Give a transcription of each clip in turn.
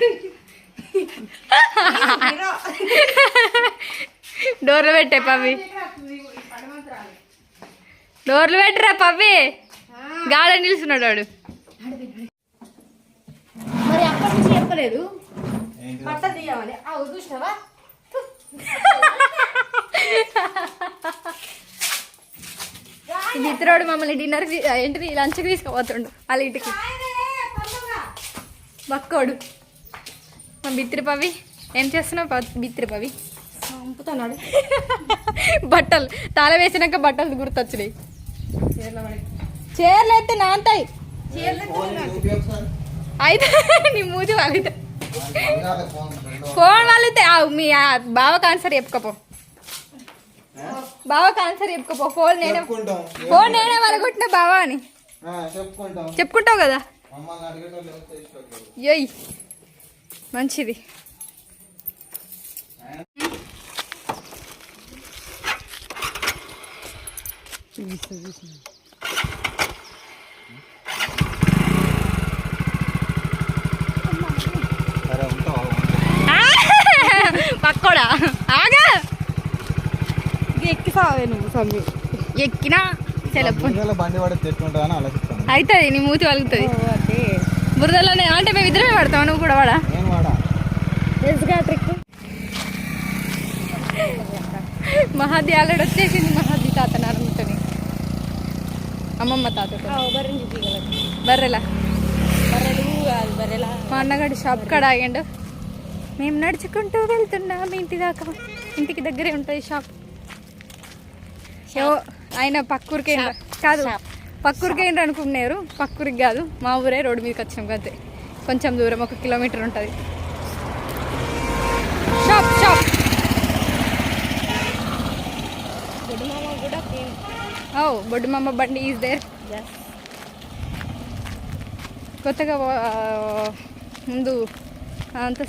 డోర్లు పెట్టే పవ్వి డోర్లు పెట్టరా పవ్వి గాలి నిలుస్తున్నాడు వాడు. మరి అప్పటి నుంచి చెప్పలేదు? బట్ట తీయమని అవు చూసినావా? మిత్రుడు మమ్మల్ని డిన్నర్ ఏంటిది లంచ్కి తీసుకుపోతుండు వాళ్ళ ఇంటికి. బక్కోడు. మా బిత్రి పవి ఏం చేస్తున్నావు ప- బిత్రి పవి? చంపుతున్నాడు. బట్టలు తాళ వేసినాక బట్టలు గుర్తొచ్చినాయి. చీరలు అయితే నాంతాయి. అయితే నీ మూతి వాళ్ళితే. అది కాదు, ఫోన్ రెండో. ఫోన్ వాళ్ళితే ఆవు, మీ బావకు ఆన్సర్ చెప్పుకోపో. బావకు ఆన్సర్ చెప్పుకోపో. ఫోన్ నేనే ఫోన్ నేనే వాళ్ళగొట్టిన బావా అని. చెప్పుకుంటావు కదా? మమ్మల్ని మంచిది! పక్కోడా? ఆగా. ఎక్కిసావే నువ్వు సమ్మి ఎక్కినా అవుతుంది నీ మూతి వలుగుతుంది బురదలోనే అంటే మేము ఇద్దరమే పడతాం నువ్వు కూడా వాడా తెలుసుగా ట్రిక్ మహాది ఆల్రెడీ వచ్చేసింది. మహాది తాత నారమ్మతోని అమ్మమ్మ బర్రెని చూపించగలరు బర్రెలా బర్రెలు? కాదు బర్రెలా? మా అన్నగాడి షాప్ కాడ ఆగిండు. మేము నడుచుకుంటూ వెళ్తున్నాం ఇంటి దాకా. ఇంటికి దగ్గరే ఉంటుంది షాప్ ఆయన పక్కూరికి కాదు పక్కూరికి ఏంటి అనుకున్నారు. పక్కూరికి కాదు మా ఊరే రోడ్డు మీదకి వచ్చాం అంతే కొంచెం దూరం ఒక కిలోమీటర్ ఉంటుంది షాప్ షాప్ కూడా ఓ బొడ్డుమమ్మ బండి ఈజ్ దేర్ కొత్తగా ముందు అంత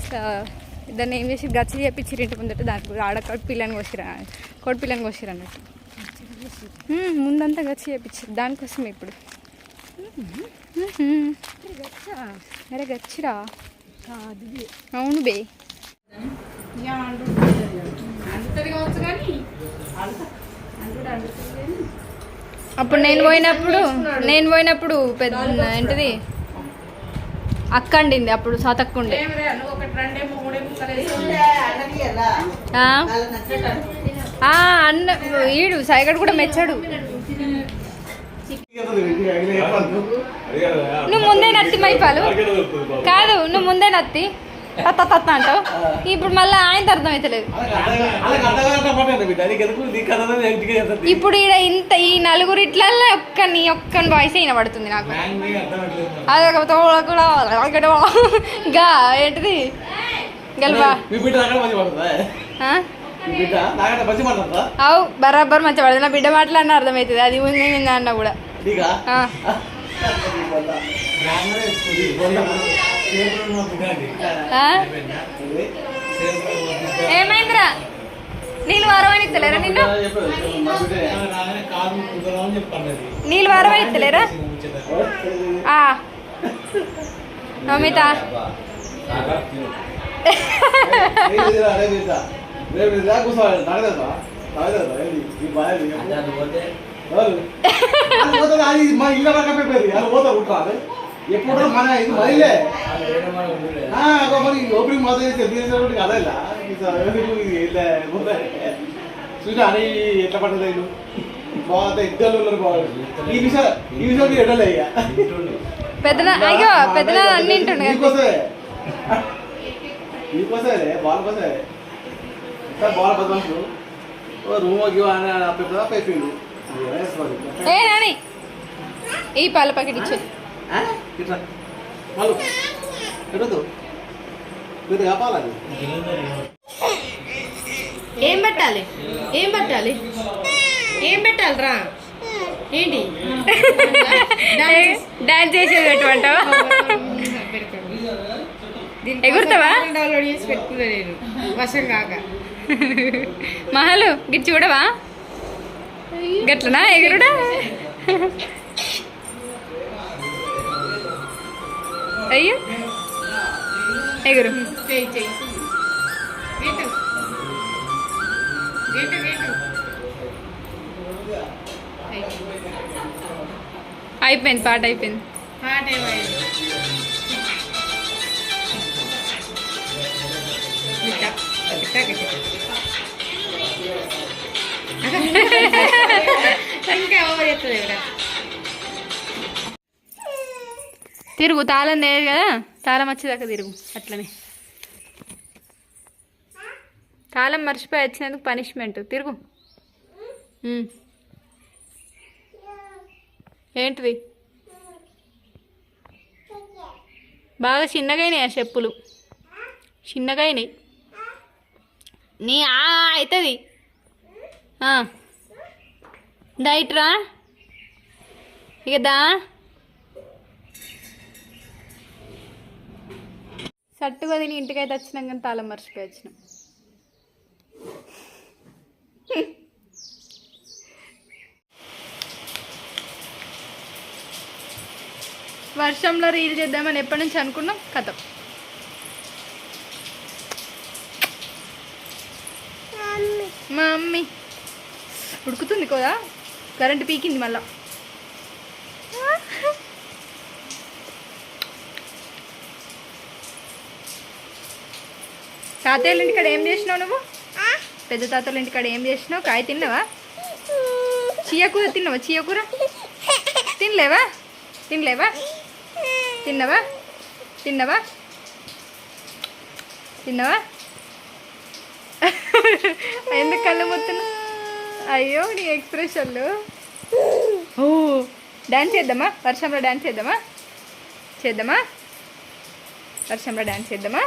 దాన్ని ఏం చేసి గచ్చి చేపించి ఇంటి ముందట. దానికి ఆడ కొట్టి పిల్లని కోసిరా కొట్టి పిల్లని కోసిరు అన్నట్టు. ముందంతా గచ్చి చేపించారు దానికోసం ఇప్పుడు. అరే గచ్చిరా అవును బే. అప్పుడు నేను పోయినప్పుడు నేను పోయినప్పుడు పెద్ద ఏంటిది? అక్క అండింది అప్పుడు సతక్కుండే. ఆ? ఆ, అన్న ఈడు సైగడు కూడా మెచ్చాడు. నువ్వు ముందే నత్తి మైపాలు. కాదు నువ్వు ముందే నత్తి. తత్త అంటావు? ఇప్పుడు మళ్ళీ ఆయన అర్థం అవుతలేదు ఇప్పుడు ఈడ ఇంత ఈ నలుగురు ఇట్లల్లో ఒక్క నీ ఒక్క వాయిస్ అయిన పడుతుంది నాకు. అదొక కూడా గా ఏంటిది? గెలవా? అవు బరాబర్ మంచిగా పడుతుంది. నా బిడ్డ మాట్లాడిన అర్థమవుతుంది అది ఉంది అన్న కూడా? ఏమైందిరా? నీళ్ళు వారవనిస్తలేరా నిన్ను? నీళ్ళు వారవనిస్తలేరా ఆ. నమిత. ఎప్పుడు మన ఇది మరిలే మరి ఓపెనింగ్ తీసేటువంటి కథ ఇలా చూసా అని ఎట్లా పడ్డది వీళ్ళు బాగుంది ఇద్దరు ఉన్నారు ఈ విషయం ఈ విషయం ఎడలే ఇక అయ్యో అన్ని కదా బాల్ బాల్ రూమ్ అని ఏ నాని. ఈ పాల ప్యాకెట్ ఇచ్చు ఇట్లా. వాళ్ళు. ఎడదు మీరు కాపాలని ఏం పెట్టాలి? ఏం పెట్టాలి? ఏం పెట్టాలిరా ఏంటి? డాన్స్ చేసేది ఎగురుతావా? డౌన్లోడ్ చేసి పెట్టుకున్నా నేను. వర్షం కాక. మహలు గిట్ చూడవా? గట్లనా? ఎగురుడా? అయ్యో. ఎగురు. చెయ్యి చెయ్యి గేటు గేటు గేటు అయిపోయింది పాట అయిపోయింది. పాట ఏమైంది గిట్ట గిట్ట గిట్ట ఇంకా ఎవరు చెప్తుంది తిరుగు తాళం లేదు కదా? తాళం వచ్చేదాకా తిరుగు అట్లనే. తాళం మర్చిపోయి వచ్చినందుకు పనిష్మెంట్ తిరుగు. ఏంటిది? బాగా చిన్నగైనాయి ఆ చెప్పులు? చిన్నగైనాయి. నీ అవుతుంది డైట్రా ఇక దా. సట్టుగా తిని ఇంటికైతే వచ్చినాం కానీ తాళం మర్చిపోయి వచ్చినాం. వర్షంలో రీల్ చేద్దామని ఎప్పటి నుంచి అనుకున్నాం? కథం. మా మమ్మీ. ఉడుకుతుంది కదా? కరెంట్ పీకింది మళ్ళా. తాతయ్యల ఇంటికాడ ఏం చేసినావు నువ్వు? పెద్ద తాతల ఇంటికాడ ఏం చేసినావు? కాయ తిన్నావా? చీయకూర తిన్నావా? చీయకూర తినలేవా? తినలేవా? తిన్నావా? తిన్నావా? తిన్నావా? ఎందుకు కళ్ళు మొత్తున్నా అయ్యో నీ ఎక్స్ప్రెషన్లు. ఓ డాన్స్ చేద్దామా? వర్షంలో డాన్స్ చేద్దామా? చేద్దామా? వర్షంలో డాన్స్ చేద్దామా?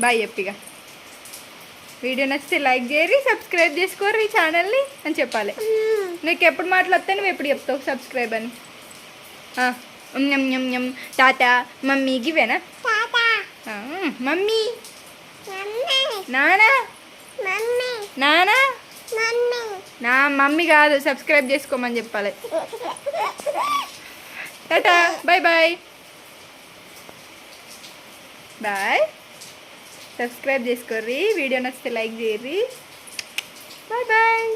బాయ్ చెప్పిగా. వీడియో నచ్చితే లైక్ చేయరి సబ్స్క్రైబ్ చేసుకోరు ఈ ఛానల్ని అని చెప్పాలి. నీకు ఎప్పుడు మాట్లాడితే నువ్వు ఎప్పుడు చెప్తావు సబ్స్క్రైబ్ అని. ఆ, ఉమ్, యం, యం, యం. తాత మమ్మీ గివేనా? మమ్మీ. నానా? నానా? నా మమ్మీ కాదు సబ్స్క్రైబ్ చేసుకోమని చెప్పాలి. Tata bye bye. Bye. Subscribe చేసుకోర్రి. Video నచ్చితే లైక్ చేయర్రి. Bye bye.